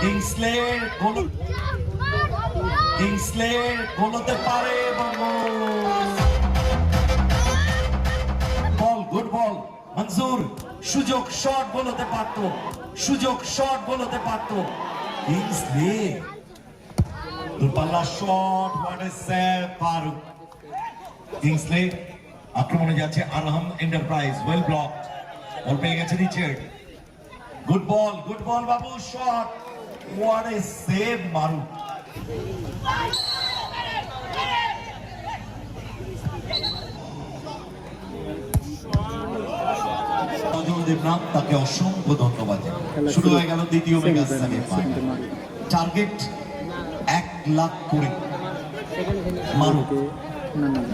Kingsley গোল Kingsley গোল পারে বল good বল মনজুর সুযোগ shot goal হতে পারত। সুযোগ শট গোল হতে পারত Kingsley দূরপাল্লা shot what save Faruk Kingsley আক্রমণে যাচ্ছে Arham enterprise well block ball পেয়ে গেছে Richard good ball good ball Babu shot save Maru Nazrul Debnath তাকে অসংখ্য ধন্যবাদ। শুরু হয়ে গেল দ্বিতীয় মেগা টার্গেট এক লাখ করে মারু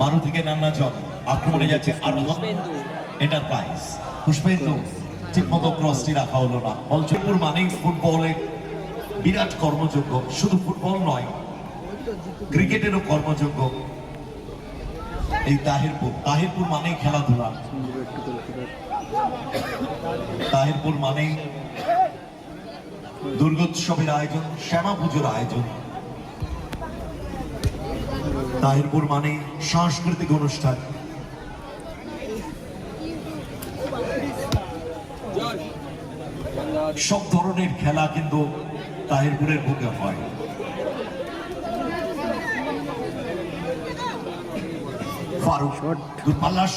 মারু থেকে নান্না জল আক্রমণে যাচ্ছে আরহাম এন্টারপ্রাইজ পুষ্পেন্দু ঠিক মতো ক্রসটি রাখা হলো না। বলচপুর মানেই ফুটবলের বিরাট কর্মযোগ্য, শুধু ফুটবল নয়, ক্রিকেটেরও কর্মযোগ্য। এই তাহিরপুর তাহিরপুর মানেই খেলাধুলা। তাহিরপুর মানেই দুর্গোৎসবের আয়োজন শ্যামা পুজোর আয়োজন। তাহিরপুর মানে সাংস্কৃতিক অনুষ্ঠান। সব ধরনের খেলা কিন্তু তাহিরপুরের বুকে হয়।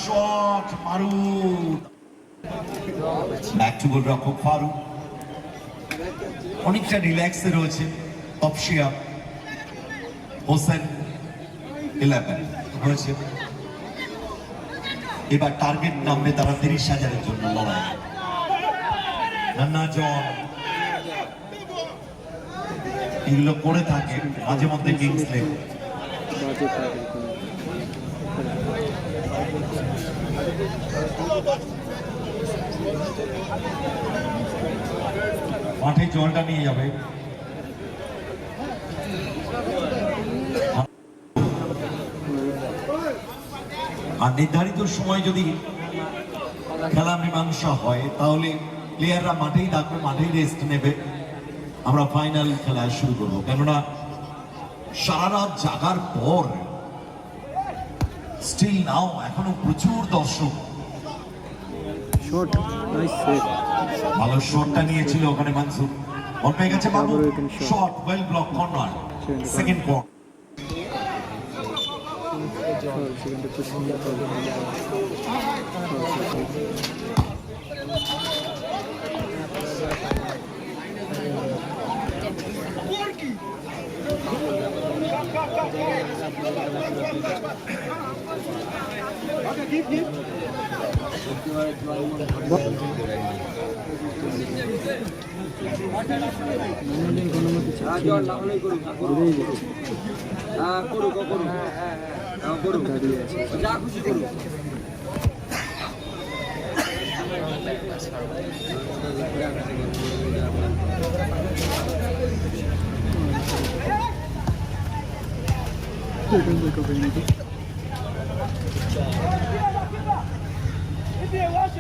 শট। মারুদ ব্যাক টু গোল রক্ষক ফারুক। অনেকটা রিল্যাক্সে রয়েছে হোসেন ইলেভেন হয়েছে এবার টার্গেট নামবে তারা তিরিশ হাজারের জন্য লড়াই নান্না জন এগুলো করে থাকে, মাঝে মধ্যে কিংস লেগ মাঠে জলটা নিয়ে যাবে। আর নির্ধারিত সময় যদি খেলা মীমাংসা হয়, তাহলে প্লেয়াররা মাঠেই থাকবে, মাঠেই রেস্ট নেবে। আমরা ফাইনাল খেলা শুরু করব। কেননা সারা রাত জাগার পর স্টিল নাও এখনও প্রচুর দর্শক। ভালো শটটা নিয়েছিল ওখানে মানসুর। বল পেয়ে গেছে Babu. Shot well block corner second ball সেখানটা খুব সুন্দর করে নর্মালি কোনো মতে চাচ্ছি না ঘুরেই গেছে দাঁড়িয়ে আছে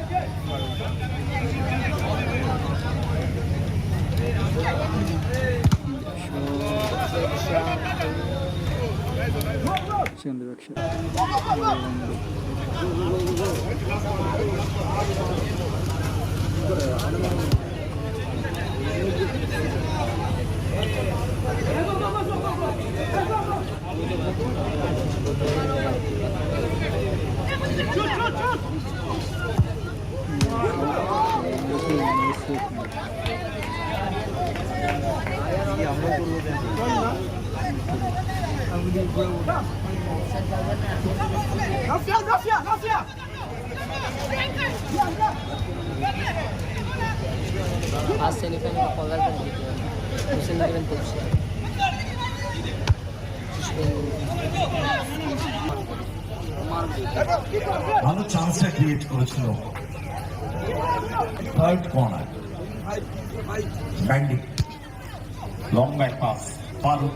এখান Gafia, gafia, gafia! As seni fena kollar ben gidiyorum. ভালো চান্সটা ক্রিয়েট করেছিল। Third corner banding long back pass Faruk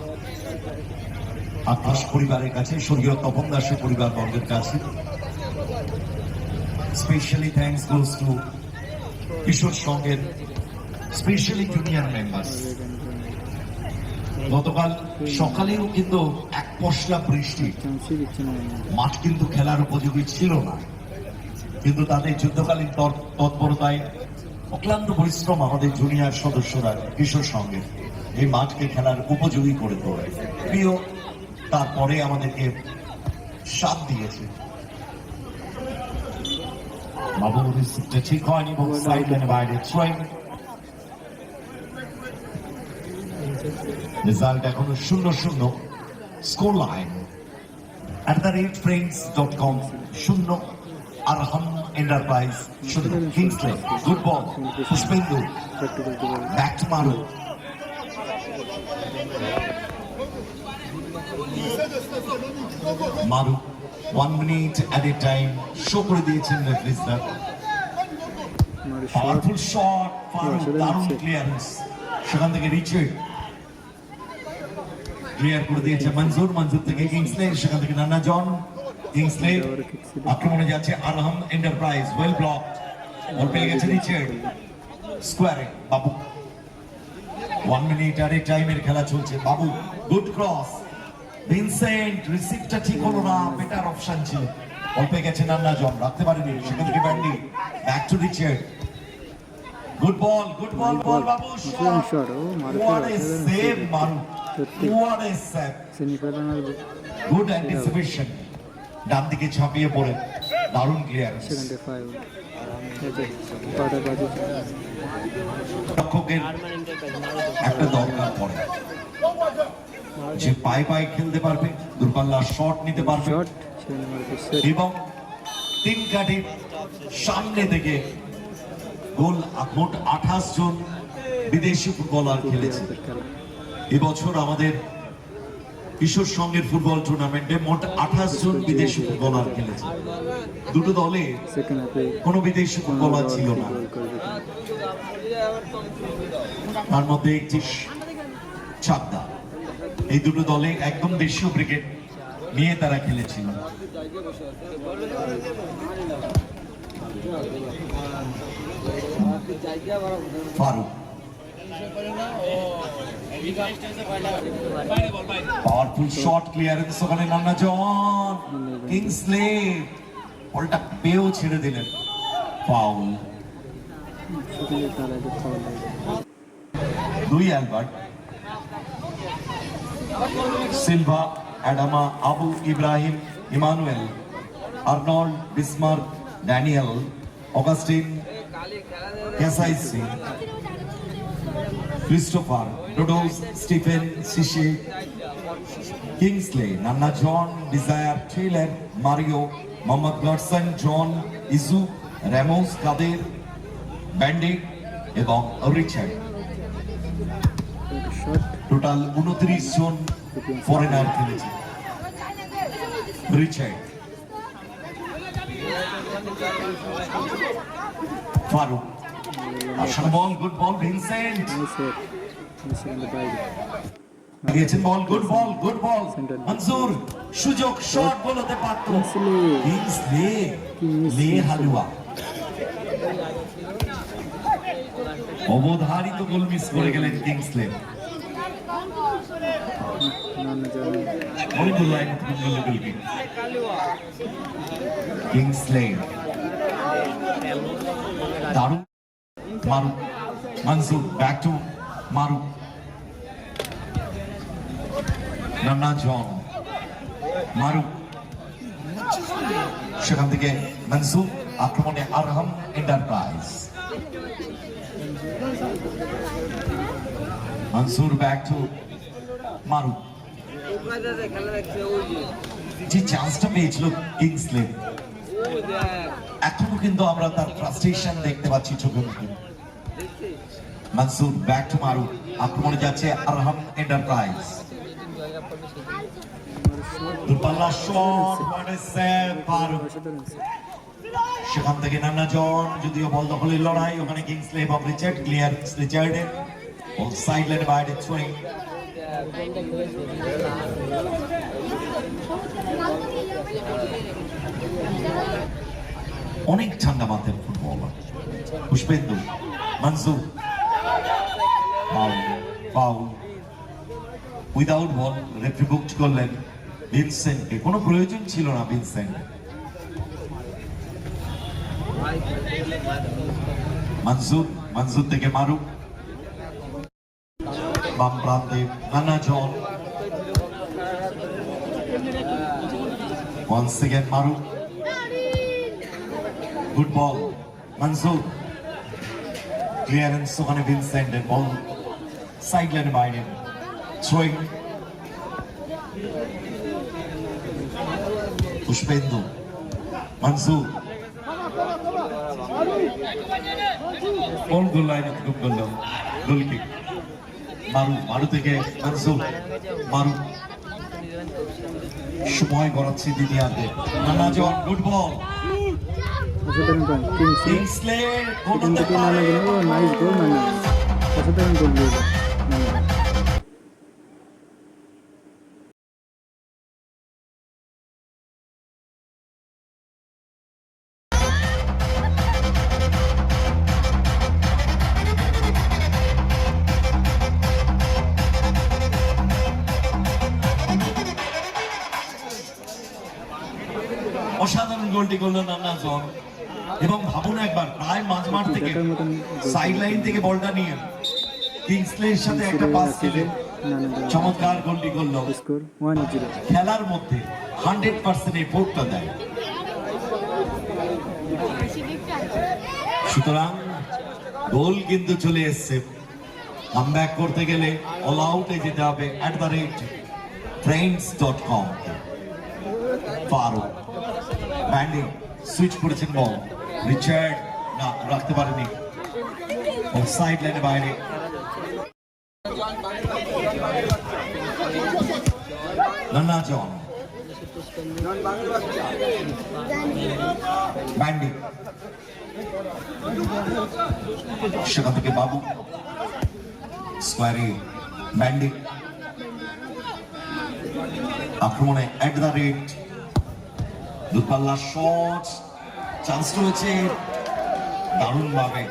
Akash পরিবারের কাছে, স্বর্গীয় তপন দাসের পরিবার বর্গের কাছে। Specially thanks goes to Kishore সঙ্গের স্পেশালি জুনিয়র মেম্বার্স গতকাল সকালেও কিন্তু এক পশলা বৃষ্টি। মাঠ কিন্তু খেলার উপযোগী ছিল না। কিন্তু তাদের যুদ্ধকালীন তৎপরতায় অক্লান্ত পরিশ্রম আমাদের জুনিয়র সদস্যরা কিশোর সঙ্গে এই মাঠকে খেলার উপযোগী করে তোলে। প্রিয়, তারপরে আমাদেরকে সাথ দিয়েছে। বাবু ঠিক হয়নি বাইরে। রেজাল্ট এখনও শূন্য শূন্য score line at the rate friends.com শূন্য আরহাম এন্টারপ্রাইজ শূন্য কিংসলে গুড বল পুষ্পেন্দু বলে Maru Maru one minute added time show করে দিয়েছেন রেফারিজরা আমার পাওয়ারফুল শট দারুণ ক্লিয়ারেন্স সেখান থেকে রিচার্ড ক্লিয়ার করে দিয়েছে মঞ্জুর। মঞ্জুর থেকে কিংসলে সেখান থেকে নান্না জন। কিংসলে আক্রমণে যাচ্ছে Arham enterprise well block ball পেয়ে গেছে রিচার্ড স্কোয়ারে বাবু। ওয়ান মিনিট আর টাইমের খেলা চলছে। বাবু গুড ক্রস ভিনসেন্ট রিসিভটা ঠিক হলো না। বেটার অপশন ছিল। বল পেয়ে গেছে নান্না জন। রাখতে পারেনি। সেখান থেকে bandy back to Richard good ball good ball ball Babu. What a অসাধারণ save save. Semifinal good anticipation ডান দিকে ছাপিয়ে পড়ে। দারুণ ক্লিয়ারেন্স সেকেন্ডে ফাইভ পাটা বাজে। রক্ষকের আরমান এন্টারপ্রাইজ মারো একটা দরকার পড়ে। যে পায়ে পায়ে খেলতে পারবে দূরপাল্লা শট নিতে পারবে। এবং তিন কাঠির সামনে থেকে গোল মোট আঠাশ জন বিদেশি ফুটবলার খেলেছে। এবছর আমাদের কিশোর সঙ্গের ফুটবল টুর্নামেন্টে মোট আঠাশ জন বিদেশি ফুটবলার খেলেছে। দুটো দলে কোনো বিদেশি ফুটবলার ছিল না। তার মধ্যে একটি ছাপদা এই দুটো দলে একদম দেশীয় ক্রিকেট নিয়ে তারা খেলেছিল। ফারুক। পাওয়ারফুল শট ক্লিয়ারেন্স ওখানে নান্না জন। কিংসলে বলটা পেয়েও ছেড়ে দিলেন। ফাউল দুই Albert Silva, Adama, Abu Ibrahim, Emmanuel, Arnold, Bismar, Daniel, Augustine Kasaisi Christopher Dodos Stephen Cisse Kingsley Nanna John Desire Trailer Mario Mohammed Godson John Izu Ramos Kader Bandik এবং Richard total উনত্রিশ জন foreigner খেলেছে। Richard Faruk আসলে ball good ball Vincent দিয়েছেন ball good ball good ball Mansur সুযোগ shot বল হতে পারত Kings- লে হালুয়া। অবধারিত গোল মিস করে গেলেন কিংসলে goalkeeper. Kingsley. দারুণ Maru. Mansur back to Maru. Nanna John Maru. সেখান থেকে মনসুর আক্রমণে Arham enterprise Mansur back to Maru. খেলা দেখছে ওই যে চান্সটা পেয়েছিল কিংসলে এখনও কিন্তু আমরা তার ফ্রাস্ট্রেশন দেখতে পাচ্ছি চোখে মুখে মনসুর ব্যাক টু মারু আক্রমণে যাচ্ছে আরহাম এন্টারপ্রাইজ দুপাল্লা শট এ সেভ। সেখান থেকে নান্না জন, যদিও বল দখলের লড়াই, ওখানে কিংসলে এবং রিচার্ড ক্লিয়ার রিচার্ডের বল সাইড লাইনে বাইরে থ্রোয়িং অনেক ঠান্ডা মাথার footballer. Pushpendu Mansur foul foul without ball referee booked করলেন ভিনসেন্টকে কোনো প্রয়োজন ছিল না ভিনসেন্ট মনজুর মনজুর থেকে মারুক বাম প্রান্তে নানা জন Once again, Maru. Good ball. Mansoor. Clearance ওখানে Vincent and ball sideline বাইরে throwing পুষ্পেন্দু মনসুর কোন গোল লাইন অতিক্রম করল গোল কিক। মারু মারু থেকে মনসুর মারু। সময় গড়াচ্ছে দ্বিতীয়ার্ধে। নানা good ball. Kingsley goal nice goal নানা অসাধারণ গোল দিয়েছে গোলটি করল নানা জন এবং ভাবুন একবার প্রায় মাঝ মাঠ থেকে সাইড লাইন থেকে বলটা নিয়ে কিংসলের সাথে একটা পাস খেলে চমৎকার গোলটি করল। খেলার মধ্যে হান্ড্রেড পার্সেন্ট এফোর্টটা দেয়। সুতরাং গোল কিন্তু চলে এসছে। কামব্যাক করতে গেলে অল আউটে যেতে হবে at the rate friends dot com Faruk. Banding switch করেছেন বল রিচার্ড না রাখতে পারেনি সাইড লাইনে বাইরে নানা জন ব্যান্ডি সেখান থেকে বাবু স্কোয়ারে ব্যান্ডি আক্রমণে অ্যাট দ্য রেট দূরপাল্লা শট চান্স রয়েছে দারুণ ভাবে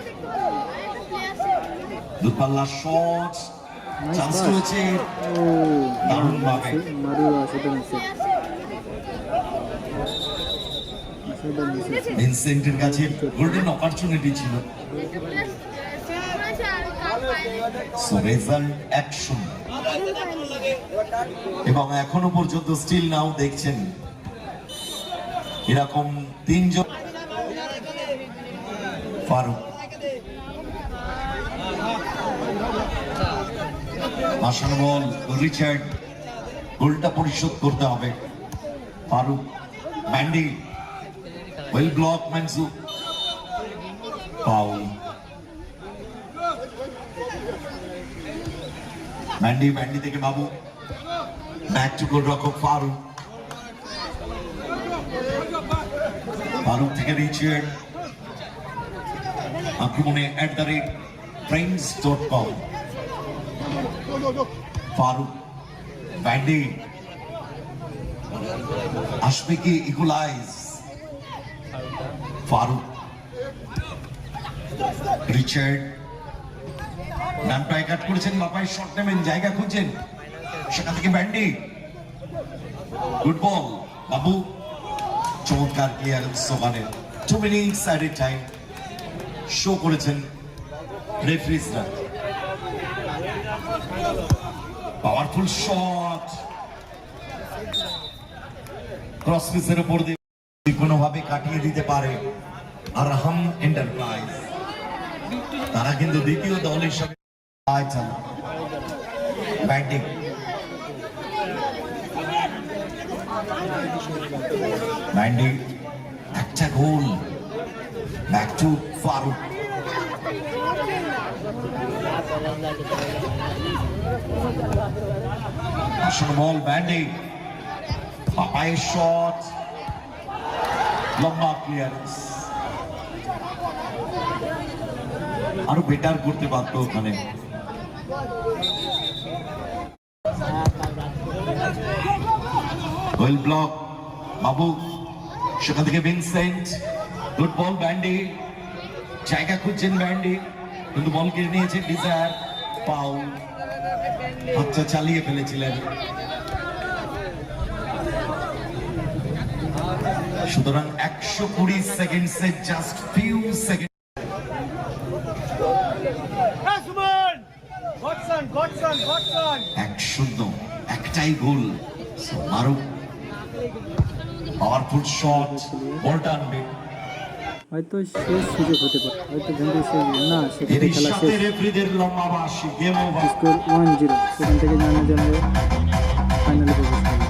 দূরপাল্লা শট চান্স রয়েছে ও দারুণভাবে। ভিনসেন্টের কাছে গোল্ডেন অপরচুনিটি ছিল। সো রেজাল্ট এক শূন্য এবং এখনও পর্যন্ত স্টিল নাও দেখছেন এরকম তিনজন ফারুক। আসানো বল, রিচার্ড। গোলটা পরিশোধ করতে হবে। ফারুক, ম্যান্ডি। ওয়েল ব্লক, ম্যানসু। পাউল ম্যান্ডি ম্যান্ডি থেকে বাবু। ব্যাক টু গোল রক্ষক ফারুক। ফারুক থেকে রিচার্ড আক্রমণে at the rate friends dot com Faruk bandy, আসবে কি ইকুলাইজ ফারুক, রিচার্ড পায়ে কাট করেছেন, বাপাই শট নেবেন জায়গা খুঁজছেন। সেখান থেকে ব্যান্ডি গুড বল বাবু। চমৎকার ক্লিয়ারেন্স ওখানে two minutes added time show করেছেন রেফারিজরা পাওয়ারফুল শট ক্রস পিসের উপর দিয়ে কোনোভাবে কাটিয়ে দিতে পারে আর হাম এন্টারপ্রাইজ তারা কিন্তু দ্বিতীয় দল হিসাবে ব্যাটিং ব্যান্ডিং একটা গোল। ব্যাক টু ফারুক আসলে বল ব্যান্ডিং পাপায়ের শট লম্বা ক্লিয়ারেন্স আরও বেটার করতে পারতো ওখানে। ওয়েল ব্লক বাবু সেখান থেকে ভিনসেন্ট গুড বল ব্যান্ডি জায়গা খুঁজছেন ব্যান্ডি কিন্তু বল কেড়ে নিয়েছে ডিজায়ার পাউল হাতটা চালিয়ে ফেলেছিলেন। সুতরাং একশো কুড়ি সেকেন্ডসে জাস্ট ফিউ সেকেন্ড এক শূন্য একটাই গোল। মারুক পাওয়ারফুল শট বলটা আনবে হয়তো শেষ সুযোগ হতে পারে হয়তো বন্ধু সে না সেখানে খেলা সাথে শেষ। রেফারিদের লম্বা বাসি game over score one zero সেখান থেকে জানা যাবে ফাইনালে প্রবেশ